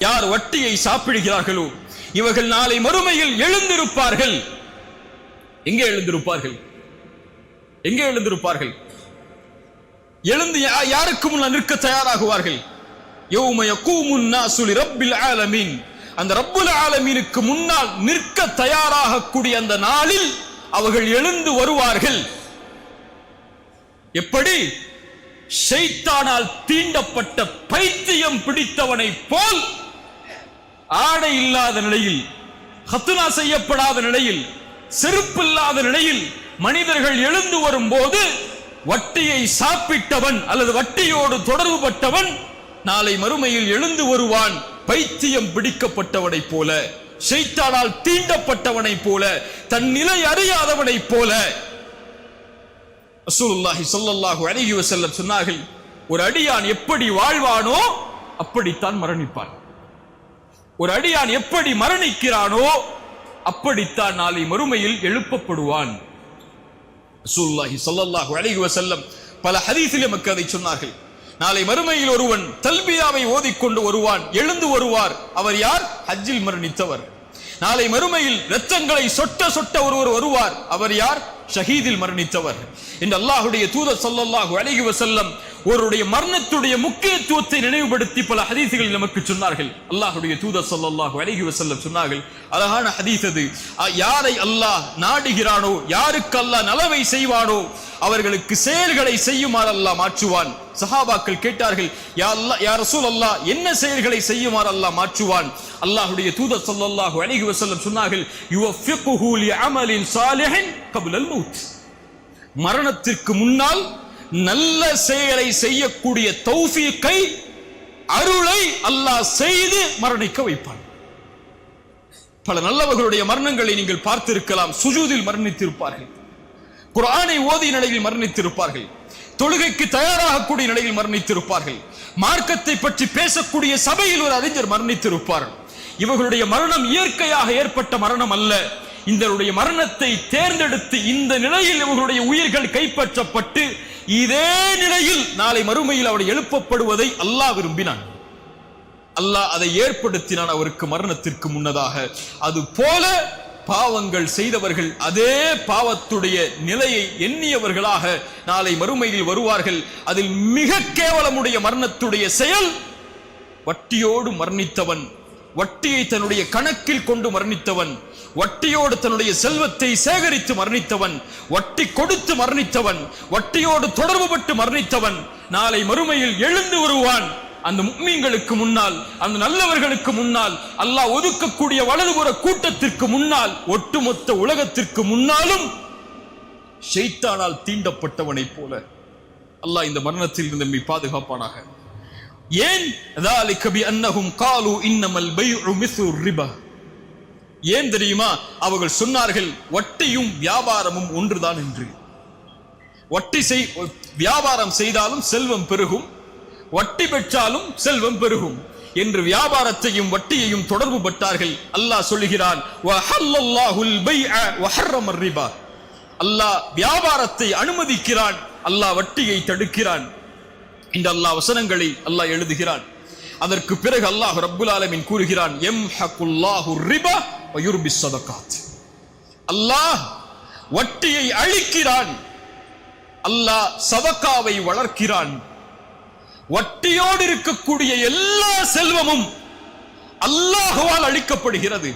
யார் வட்டியை சாப்பிடுகிறார்களோ இவர்கள் நாளை மறுமையில் எழுந்திருப்பார்கள். எங்கே எழுந்திருப்பார்கள்? எங்கே எழுந்திருப்பார்கள்? எழுந்து யா- யாருக்கு முன்னால் நிற்க தயாராகுவார்கள்? யௌம கூமுன் நாசு ஆலமீன். அந்த ரப்புல் ஆலமீனுக்கு முன்னால் நிற்க தயாராகக்கூடிய அந்த நாளில் அவர்கள் எழுந்து வருவார்கள். எப்படி? ஷைத்தானால் தீண்டப்பட்ட பைத்தியம் பிடித்தவனை போல் ஆடை இல்லாத நிலையில் ஹத்துனா செய்யப்படாத நிலையில் செருப்பு இல்லாத நிலையில் மனிதர்கள் எழுந்து வரும்போது வட்டியை சாப்பிட்டவன் அல்லது வட்டியோடு தொடர்பு பட்டவன் நாளை மறுமையில் எழுந்து வருவான். பைத்தியம் பிடிக்கப்பட்டவனைப் போல செய்தானால் தீண்டப்பட்டவனைப் போல தன் நிலை அறியாதவனைப் போல. ரசூலுல்லாஹி ஸல்லல்லாஹு அலைஹி வஸல்லம் சொன்னார்கள் ஒரு அடியான் எப்படி வாழ்வானோ அப்படித்தான் மரணிப்பான். ஒரு அடியான் எப்படி மரணிக்கிறானோ அப்படித்தான் நாளை மறுமையில் எழுப்பப்படுவான். ரசூலுல்லாஹி ஸல்லல்லாஹு அலைஹி வஸல்லம் பல ஹதீஸில் நமக்கு அதை சொன்னார்கள். நாளை மறுமையில் ஒருவன் தல்பியாவை ஓதிக்கொண்டு வருவான் எழுந்து வருவார். அவர் யார்? ஹஜ்ஜில் மரணித்தவர். நாளை மறுமையில் இரத்தங்களை சொட்ட சொட்ட ஒருவர் வருவார். அவர் யார்? ஷஹீதில் மரணித்தவர். இந்த அல்லாஹுடைய தூதர் சொல்லல்லாஹு அழகி வசல்லம் ஒருவருடைய மரணத்துடைய முக்கியத்துவத்தை நினைவுபடுத்தி பல ஹதீசுகளில் நமக்கு சொன்னார்கள். அல்லாஹுடைய தூத சொல்லாஹு அலைஹி வசல்லம் சொன்னார்கள். அழகான ஹதீஸ் அது. யாரை அல்லாஹ் நாடுகிறானோ யாருக்கு அல்லாஹ் நலவை செய்வானோ அவர்களுக்கு செயல்களை செய்யுமாறு அல்லாஹ் மாற்றுவான். சஹாபாக்கள் கேட்டார்கள் யா அல்லா யா ரசூல் அல்லாஹ் என்ன செயல்களை செய்யுமாறு அல்லாஹ் மாற்றுவான்? அல்லாஹுடைய தூதர் ஸல்லல்லாஹு அலைஹி வசல்லம் சொன்னார்கள் யுவஃபிகுஹு லிஅமலின் சாலிஹின் கபுலல் மௌத். மரணத்திற்கு முன்னால் நல்ல செயலை செய்யக்கூடிய தௌஃபீக்கை அருளை அல்லாஹ் செய்து மரணிக்க வைப்பான். பல நல்லவர்களுடைய மரணங்களை நீங்கள் பார்த்திருக்கலாம் சுஜூதில் மரணித்திருப்பார்கள். குரானை ஓதிய நிலையில் மரணித்திருப்பார்கள். தொழுகைக்கு தயாராகக்கூடிய நிலையில் மரணித்திருப்பார்கள். மார்க்கத்தை பற்றி பேசக்கூடிய சபையில் ஒரு அறிஞர் மரணித்திருப்பார். இவர்களுடைய மரணம் இயற்கையாக ஏற்பட்ட மரணம் அல்ல. இந்தருடைய மரணத்தை தேர்ந்தெடுத்து இந்த நிலையில் இவர்களுடைய உயிர்கள் கைப்பற்றப்பட்டு இதே நிலையில் நாளை மறுமையில் அவர் எழுப்பப்படுவதை அல்லாஹ் விரும்பினான். அல்லாஹ் அதை ஏற்படுத்தினான் அவருக்கு மரணத்திற்கு முன்னதாக. அது போல பாவங்கள் செய்தவர்கள் அதே பாவத்துடைய நிலையை எண்ணியவர்களாக நாளை மறுமையில் வருவார்கள். அதில் மிக கேவலமுடைய மரணத்துடைய செயல் வட்டியோடு மரணித்தவன் வட்டியை தன்னுடைய கணக்கில் கொண்டு மரணித்தவன் வட்டியோடு தன்னுடைய செல்வத்தை சேகரித்து மரணித்தவன் வட்டி கொடுத்து மரணித்தவன் வட்டியோடு தொடர்புபட்டு மரணித்தவன் நாளை மறுமையில் எழுந்து வருவான். அந்த முக்மீன்களுக்கு முன்னால் அந்த நல்லவர்களுக்கு முன்னால் அல்லாஹ் ஒதுக்கக்கூடிய வலதுபுற கூட்டத்திற்கு முன்னால் ஒட்டுமொத்த உலகத்திற்கு முன்னாலும் ஷைத்தானால் தீண்டப்பட்டவனைப் போல அல்லாஹ் இந்த மரணத்தில் இருந்து நம்மை பாதுகாப்பானாக. ஏன்? ஏன் தெரியுமா? அவர்கள் சொன்னார்கள் வட்டியும் வியாபாரமும் ஒன்றுதான் என்று. வட்டி செய் வியாபாரம் செய்தாலும் செல்வம் பெருகும் வட்டி பெற்றாலும் செல்வம் பெருகும் என்று வியாபாரத்தையும் வட்டியையும் தொடர்பு பட்டார்கள் அல்லாஹ் சொல்லுகிறான் அல்லாஹ் வியாபாரத்தை அனுமதிக்கிறான் அல்லாஹ் வட்டியை தடுக்கிறான். இந்த அல்லாஹ் வசனங்களை அல்லாஹ் எழுதுகிறான். அதற்கு பிறகு அல்லாஹ் ரப்புல் ஆலமின் கூறுகிறான் எம் ஹக்குல்லாஹு ரிபா வயுர்பி சதகாத் அல்லாஹ் வட்டியை அழிக்கிறான். அல்லாஹ் சதக்காவை வளர்க்கிறான். வட்டியோடு இருக்கக்கூடிய எல்லா செல்வமும் அல்லாஹுவால் அழிக்கப்படுகிறது.